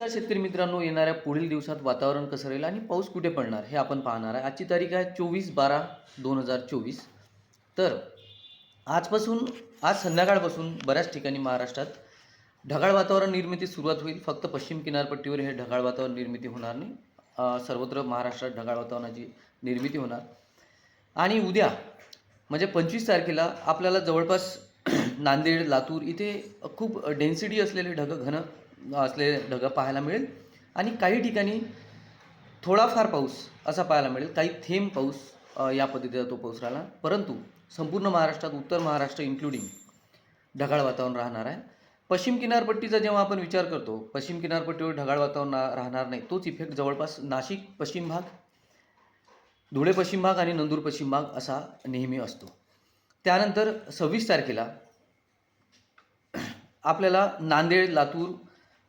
तर शेतकरी मित्रांनो येणाऱ्या पुढील दिवसात वातावरण कसं राहील आणि पाऊस कुठे पडणार हे आपण पाहणार आहे. आजची तारीख आहे चोवीस बारा दोन हजार चोवीस. तर आजपासून आज संध्याकाळपासून बऱ्याच ठिकाणी महाराष्ट्रात ढगाळ वातावरण निर्मिती सुरुवात होईल. फक्त पश्चिम किनारपट्टीवर हे ढगाळ वातावरण निर्मिती होणार नाही. सर्वत्र महाराष्ट्रात ढगाळ वातावरणाची निर्मिती होणार. आणि उद्या म्हणजे पंचवीस तारखेला आपल्याला जवळपास नांदेड लातूर इथे खूप डेन्सिटी असलेले ढगं घन असलेले ढगं पाहायला मिळेल. आणि काही ठिकाणी थोडाफार पाऊस असा पाहायला मिळेल. काही थेंब पाऊस या पद्धतीचा तो पाऊस राहिला. परंतु संपूर्ण महाराष्ट्रात उत्तर महाराष्ट्र इन्क्लुडिंग ढगाळ वातावरण राहणार आहे. पश्चिम किनारपट्टीचा जेव्हा आपण विचार करतो पश्चिम किनारपट्टीवर ढगाळ वातावरण राहणार नाही. तोच इफेक्ट जवळपास नाशिक पश्चिम भाग धुळे पश्चिम भाग आणि नंदूर पश्चिम भाग असा नेहमी असतो. त्यानंतर सव्वीस तारखेला आपल्याला नांदेड लातूर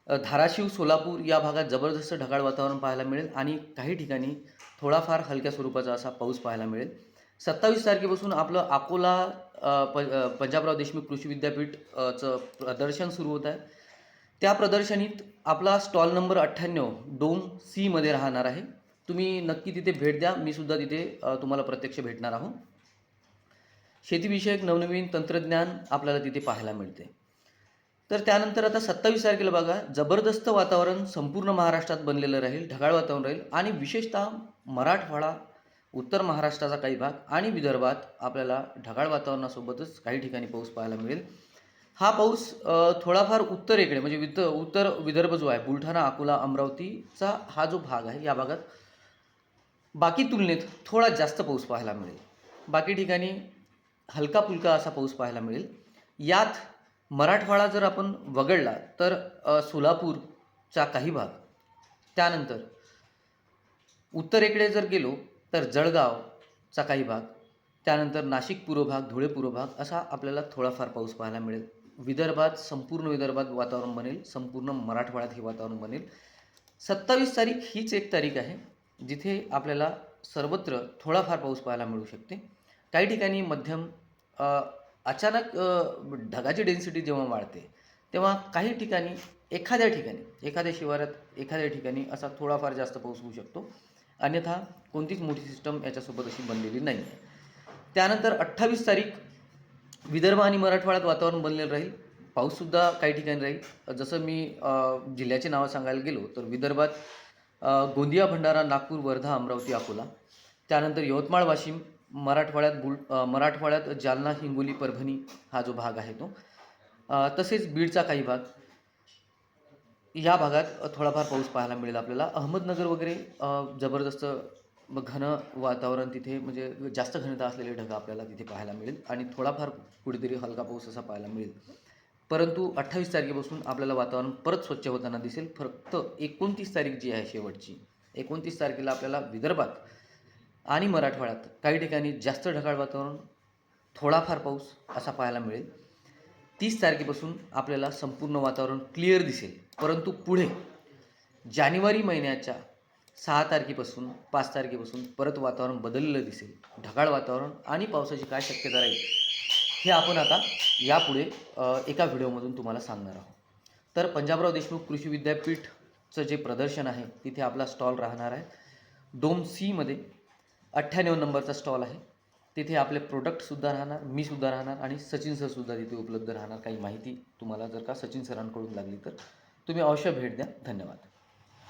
धाराशिव सोलापूर या भागात जबरदस्त ढगाळ वातावरण पाहायला मिळेल आणि काही ठिकाणी थोडाफार हलक्या स्वरूपाचा असा पाऊस पाहायला मिळेल. सत्तावीस तारखेपासून आपलं अकोला प पंजाबराव देशमुख कृषी विद्यापीठचं प्रदर्शन सुरू होत आहे. त्या प्रदर्शनीत आपला स्टॉल नंबर अठ्ठ्याण्णव डोम सीमध्ये राहणार आहे. तुम्ही नक्की तिथे भेट द्या. मी सुद्धा तिथे तुम्हाला प्रत्यक्ष भेटणार आहो शेतीविषयक नवनवीन तंत्रज्ञान आपल्याला तिथे पाहायला मिळते. तर त्यानंतर आता सत्तावीस तारखेला बघा जबरदस्त वातावरण संपूर्ण महाराष्ट्रात बनलेलं राहील ढगाळ वातावरण राहील आणि विशेषतः मराठवाडा उत्तर महाराष्ट्राचा काही भाग आणि विदर्भात आपल्याला ढगाळ वातावरणासोबतच काही ठिकाणी पाऊस पाहायला मिळेल. हा पाऊस थोडाफार उत्तरेकडे म्हणजे वित उत्तर विदर्भ जो आहे बुलढाणा अकोला अमरावतीचा हा जो भाग आहे या भागात बाकी तुलनेत थोडा जास्त पाऊस पाहायला मिळेल. बाकी ठिकाणी हलका फुलका असा पाऊस पाहायला मिळेल. यात मराठवाडा जर आपण वगळला तर सोलापूरचा काही भाग. त्यानंतर उत्तरेकडे जर गेलो तर जळगावचा काही भाग. त्यानंतर नाशिक पूर्व भाग धुळे पूर्व भाग असा आपल्याला थोडाफार पाऊस पाहायला मिळेल. विदर्भात संपूर्ण विदर्भात वातावरण बनेल. संपूर्ण मराठवाड्यात हे वातावरण बनेल. सत्तावीस तारीख हीच एक तारीख आहे जिथे आपल्याला सर्वत्र थोडाफार पाऊस पाहायला मिळू शकते. काही ठिकाणी मध्यम अचानक ढगाची डेन्सिटी जेव्हा वाढते तेव्हा काही ठिकाणी एखाद्या ठिकाणी एखाद्या शिवारात एखाद्या ठिकाणी असा थोडाफार जास्त पाऊस होऊ शकतो. अन्यथा कोणतीच मोठी सिस्टम याच्यासोबत अशी बनलेली नाही आहे त्यानंतर अठ्ठावीस तारीख विदर्भ आणि मराठवाड्यात वातावरण बनलेलं राहील. पाऊससुद्धा काही ठिकाणी राहील. जसं मी जिल्ह्याचे नावं सांगायला गेलो तर विदर्भात गोंदिया भंडारा नागपूर वर्धा अमरावती अकोला त्यानंतर यवतमाळ वाशिम मराठवाड्यात बुल मराठवाड्यात जालना हिंगोली परभणी हा जो भाग आहे तो. तसेच बीडचा काही भाग. या भागात थोडाफार पाऊस पाहायला मिळेल आपल्याला. अहमदनगर वगैरे जबरदस्त घन वातावरण तिथे म्हणजे जास्त घनता असलेले ढग आपल्याला तिथे पाहायला मिळेल आणि थोडाफार कुठेतरी हलका पाऊस असा पाहायला मिळेल. परंतु अठ्ठावीस तारखेपासून आपल्याला वातावरण परत स्वच्छ होताना दिसेल. फक्त एकोणतीस तारीख जी आहे शेवटची एकोणतीस तारखेला आपल्याला विदर्भात आणि मराठवाड्यात काही ठिकाणी जास्त ढगाळ वातावरण थोडाफार पाऊस असा पाहायला मिळेल. तीस तारखेपासून आपल्याला संपूर्ण वातावरण क्लिअर दिसेल. परंतु पुढे जानेवारी महिन्याच्या सहा तारखेपासून पाच तारखेपासून परत वातावरण बदललेलं दिसेल. ढगाळ वातावरण आणि पावसाची काय शक्यता राहील हे आपण आता यापुढे एका व्हिडिओमधून तुम्हाला सांगणार आहोत. तर पंजाबराव देशमुख कृषी विद्यापीठचं जे प्रदर्शन आहे तिथे आपला स्टॉल राहणार आहे. डोम सीमध्ये अठ्ठ्याण्णव नंबरचा स्टॉल आहे. तिथे आपले प्रोडक्टसुद्धा राहणार मी सुद्धा राहणार आणि सचिन सरसुद्धा तिथे उपलब्ध राहणार. काही माहिती तुम्हाला जर का सचिन सरांकडून लागली तर. तुम्ही अवश्य भेट द्या. धन्यवाद.